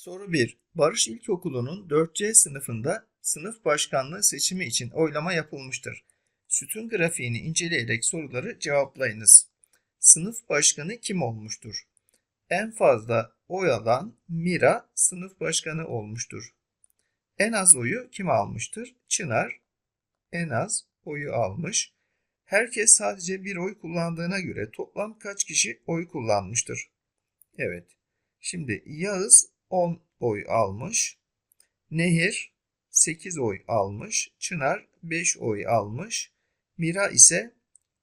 Soru 1. Barış İlkokulu'nun 4C sınıfında sınıf başkanlığı seçimi için oylama yapılmıştır. Sütun grafiğini inceleyerek soruları cevaplayınız. Sınıf başkanı kim olmuştur? En fazla oy alan Mira sınıf başkanı olmuştur. En az oyu kim almıştır? Çınar en az oyu almış. Herkes sadece bir oy kullandığına göre toplam kaç kişi oy kullanmıştır? Evet. Şimdi Yağız 10 oy almış. Nehir 8 oy almış. Çınar 5 oy almış. Mira ise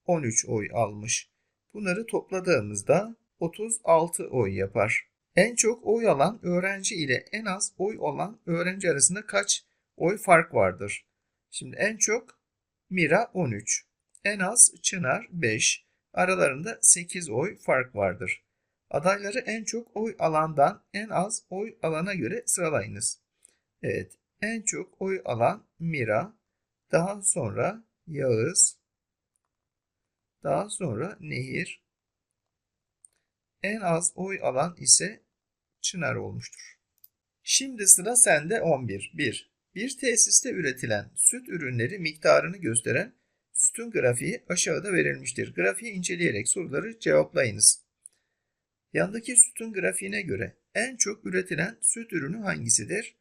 13 oy almış. Bunları topladığımızda 36 oy yapar. En çok oy alan öğrenci ile en az oy olan öğrenci arasında kaç oy fark vardır? Şimdi en çok Mira 13, en az Çınar 5, aralarında 8 oy fark vardır. Adayları en çok oy alandan en az oy alana göre sıralayınız. Evet, en çok oy alan Mira, daha sonra Yağız, daha sonra Nehir, en az oy alan ise Çınar olmuştur. Şimdi sıra sende 11. 1. Bir tesiste üretilen süt ürünleri miktarını gösteren sütun grafiği aşağıda verilmiştir. Grafiği inceleyerek soruları cevaplayınız. Yandaki sütun grafiğine göre en çok üretilen süt ürünü hangisidir?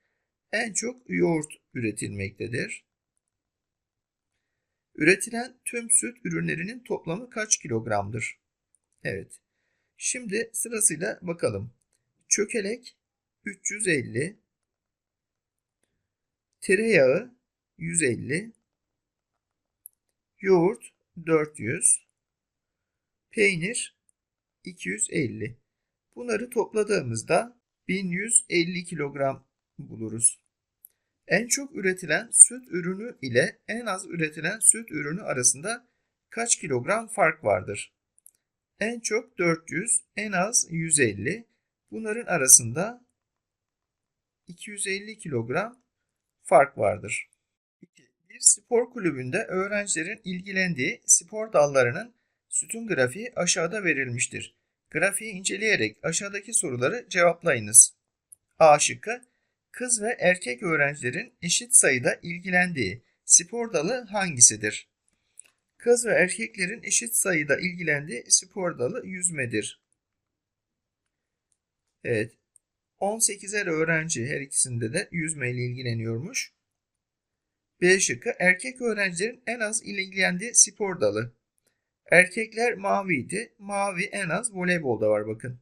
En çok yoğurt üretilmektedir. Üretilen tüm süt ürünlerinin toplamı kaç kilogramdır? Evet. Şimdi sırasıyla bakalım. Çökelek 350, tereyağı 150, yoğurt 400, peynir 250. Bunları topladığımızda 1150 kilogram buluruz. En çok üretilen süt ürünü ile en az üretilen süt ürünü arasında kaç kilogram fark vardır? En çok 400, en az 150. Bunların arasında 250 kilogram fark vardır. Bir spor kulübünde öğrencilerin ilgilendiği spor dallarının sütun grafiği aşağıda verilmiştir. Grafiği inceleyerek aşağıdaki soruları cevaplayınız. A şıkkı Kız ve erkek öğrencilerin eşit sayıda ilgilendiği spor dalı hangisidir? Kız ve erkeklerin eşit sayıda ilgilendiği spor dalı yüzmedir. Evet. 18'er öğrenci her ikisinde de yüzmeyle ilgileniyormuş. B şıkkı erkek öğrencilerin en az ilgilendiği spor dalı. Erkekler maviydi. Mavi en az voleybolda var bakın.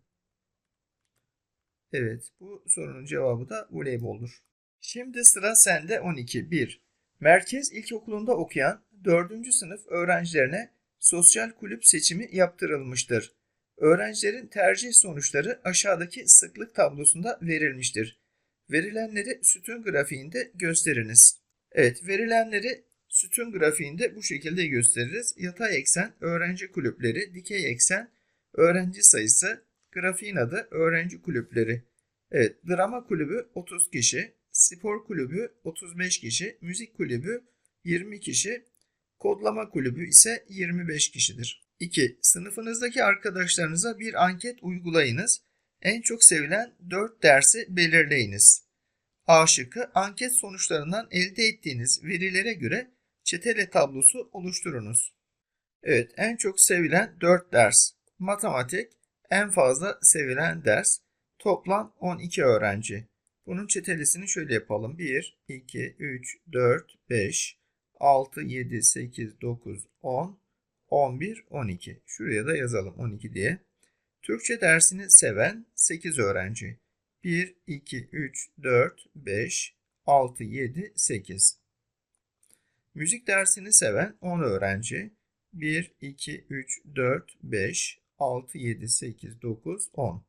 Evet bu sorunun cevabı da voleyboldur. Şimdi sıra sende 12. 1. Merkez İlkokulu'nda okuyan 4. sınıf öğrencilerine sosyal kulüp seçimi yaptırılmıştır. Öğrencilerin tercih sonuçları aşağıdaki sıklık tablosunda verilmiştir. Verilenleri sütun grafiğinde gösteriniz. Evet, verilenleri sütun grafiğinde bu şekilde gösteririz. Yatay eksen öğrenci kulüpleri, dikey eksen öğrenci sayısı, grafiğin adı öğrenci kulüpleri. Evet, drama kulübü 30 kişi, spor kulübü 35 kişi, müzik kulübü 20 kişi, kodlama kulübü ise 25 kişidir. 2. Sınıfınızdaki arkadaşlarınıza bir anket uygulayınız. En çok sevilen 4 dersi belirleyiniz. A şıkkı anket sonuçlarından elde ettiğiniz verilere göre çetele tablosu oluşturunuz. Evet, en çok sevilen 4 ders. Matematik en fazla sevilen ders. Toplam 12 öğrenci. Bunun çetelesini şöyle yapalım. 1, 2, 3, 4, 5, 6, 7, 8, 9, 10, 11, 12. Şuraya da yazalım 12 diye. Türkçe dersini seven 8 öğrenci. 1, 2, 3, 4, 5, 6, 7, 8. Müzik dersini seven 10 öğrenci. 1, 2, 3, 4, 5, 6, 7, 8, 9, 10.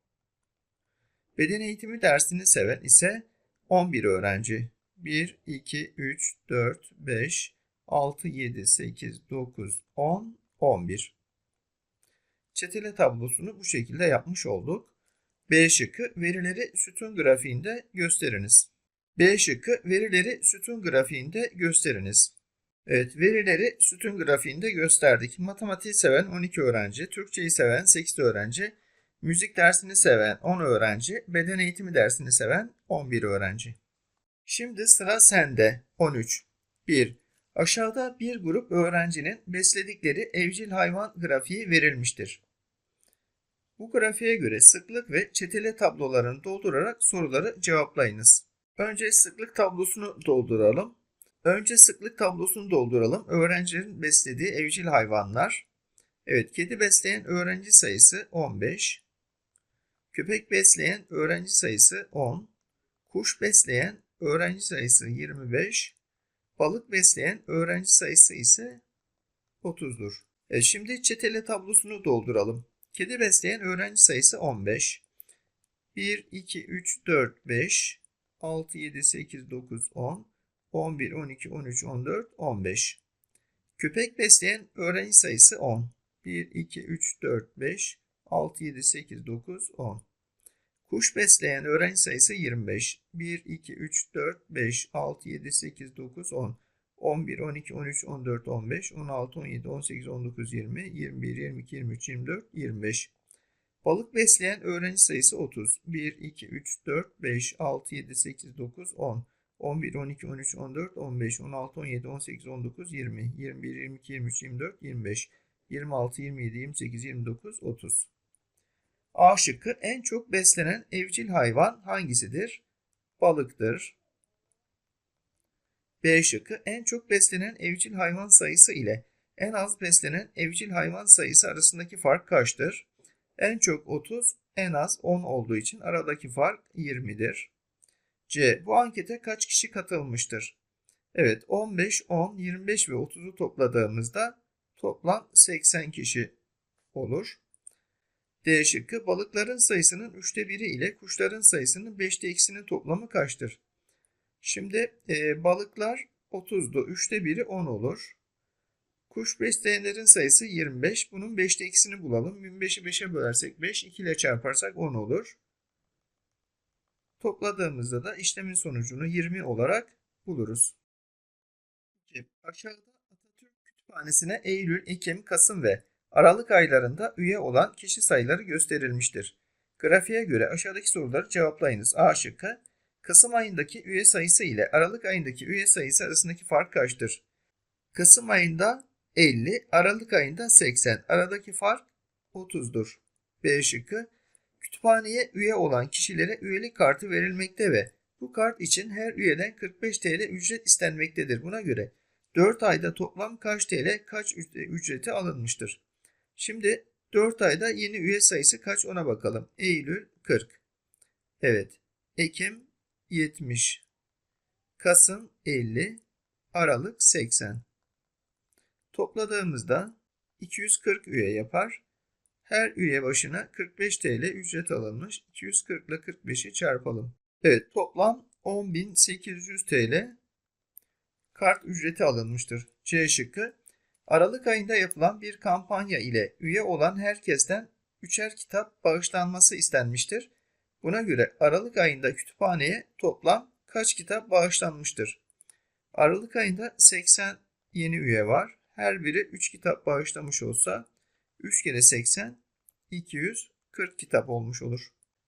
Beden eğitimi dersini seven ise 11 öğrenci. 1, 2, 3, 4, 5, 6, 7, 8, 9, 10, 11. Çetele tablosunu bu şekilde yapmış olduk. B şıkkı verileri sütun grafiğinde gösteriniz. B şıkkı verileri sütun grafiğinde gösteriniz. Evet verileri sütun grafiğinde gösterdik. Matematiği seven 12 öğrenci, Türkçeyi seven 8 öğrenci, Müzik dersini seven 10 öğrenci, beden eğitimi dersini seven 11 öğrenci. Şimdi sıra sende. 13. 1. Aşağıda bir grup öğrencinin besledikleri evcil hayvan grafiği verilmiştir. Bu grafiğe göre sıklık ve çetele tablolarını doldurarak soruları cevaplayınız. Önce sıklık tablosunu dolduralım. Önce sıklık tablosunu dolduralım. Öğrencilerin beslediği evcil hayvanlar. Evet, kedi besleyen öğrenci sayısı 15. Köpek besleyen öğrenci sayısı 10. Kuş besleyen öğrenci sayısı 25. Balık besleyen öğrenci sayısı ise 30'dur. E şimdi çetele tablosunu dolduralım. Kedi besleyen öğrenci sayısı 15. 1, 2, 3, 4, 5, 6, 7, 8, 9, 10, 11, 12, 13, 14, 15. Köpek besleyen öğrenci sayısı 10. 1, 2, 3, 4, 5, 6, 7, 8, 9, 10. Kuş besleyen öğrenci sayısı 25. 1, 2, 3, 4, 5, 6, 7, 8, 9, 10. 11, 12, 13, 14, 15, 16, 17, 18, 19, 20, 21, 22, 23, 24, 25. Balık besleyen öğrenci sayısı 30. 1, 2, 3, 4, 5, 6, 7, 8, 9, 10. 11, 12, 13, 14, 15, 16, 17, 18, 19, 20, 21, 22, 23, 24, 25, 26, 27, 28, 29, 30. A şıkkı en çok beslenen evcil hayvan hangisidir? Balıktır. B şıkkı en çok beslenen evcil hayvan sayısı ile en az beslenen evcil hayvan sayısı arasındaki fark kaçtır? En çok 30, en az 10 olduğu için aradaki fark 20'dir. C. Bu ankete kaç kişi katılmıştır? Evet 15, 10, 25 ve 30'u topladığımızda toplam 80 kişi olur. D şıkkı balıkların sayısının üçte biri ile kuşların sayısının beşte ikisinin toplamı kaçtır? Şimdi e, balıklar 30'du. Üçte biri 10 olur. Kuş besleyenlerin sayısı 25. Bunun 5'te ikisini bulalım. 25'i 5'e bölersek 5, 2 ile çarparsak 10 olur. Topladığımızda da işlemin sonucunu 20 olarak buluruz. Aşağıda Atatürk Kütüphanesi'ne Eylül, Ekim, Kasım ve Aralık aylarında üye olan kişi sayıları gösterilmiştir. Grafiğe göre aşağıdaki soruları cevaplayınız. A şıkkı Kasım ayındaki üye sayısı ile Aralık ayındaki üye sayısı arasındaki fark kaçtır? Kasım ayında 50, Aralık ayında 80. Aradaki fark 30'dur. B şıkkı Kütüphaneye üye olan kişilere üyelik kartı verilmekte ve bu kart için her üyeden 45 TL ücret istenmektedir. Buna göre 4 ayda toplam kaç TL kaç ücreti alınmıştır? Şimdi 4 ayda yeni üye sayısı kaç ona bakalım. Eylül 40. Evet. Ekim 70. Kasım 50. Aralık 80. Topladığımızda 240 üye yapar. Her üye başına 45 TL ücret alınmış. 240 ile 45'i çarpalım. Evet toplam 10.800 TL kart ücreti alınmıştır. C şıkkı Aralık ayında yapılan bir kampanya ile üye olan herkesten üçer kitap bağışlanması istenmiştir. Buna göre Aralık ayında kütüphaneye toplam kaç kitap bağışlanmıştır? Aralık ayında 80 yeni üye var. Her biri 3 kitap bağışlamış olsa 3 kere 80 240 kitap olmuş olur.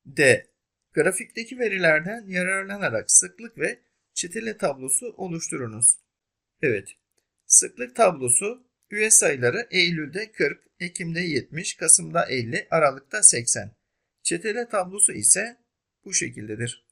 D. Grafikteki verilerden yararlanarak sıklık ve çetele tablosu oluşturunuz. Evet. Sıklık tablosu üye sayıları Eylül'de 40, Ekim'de 70, Kasım'da 50, Aralık'ta 80. Çetele tablosu ise bu şekildedir.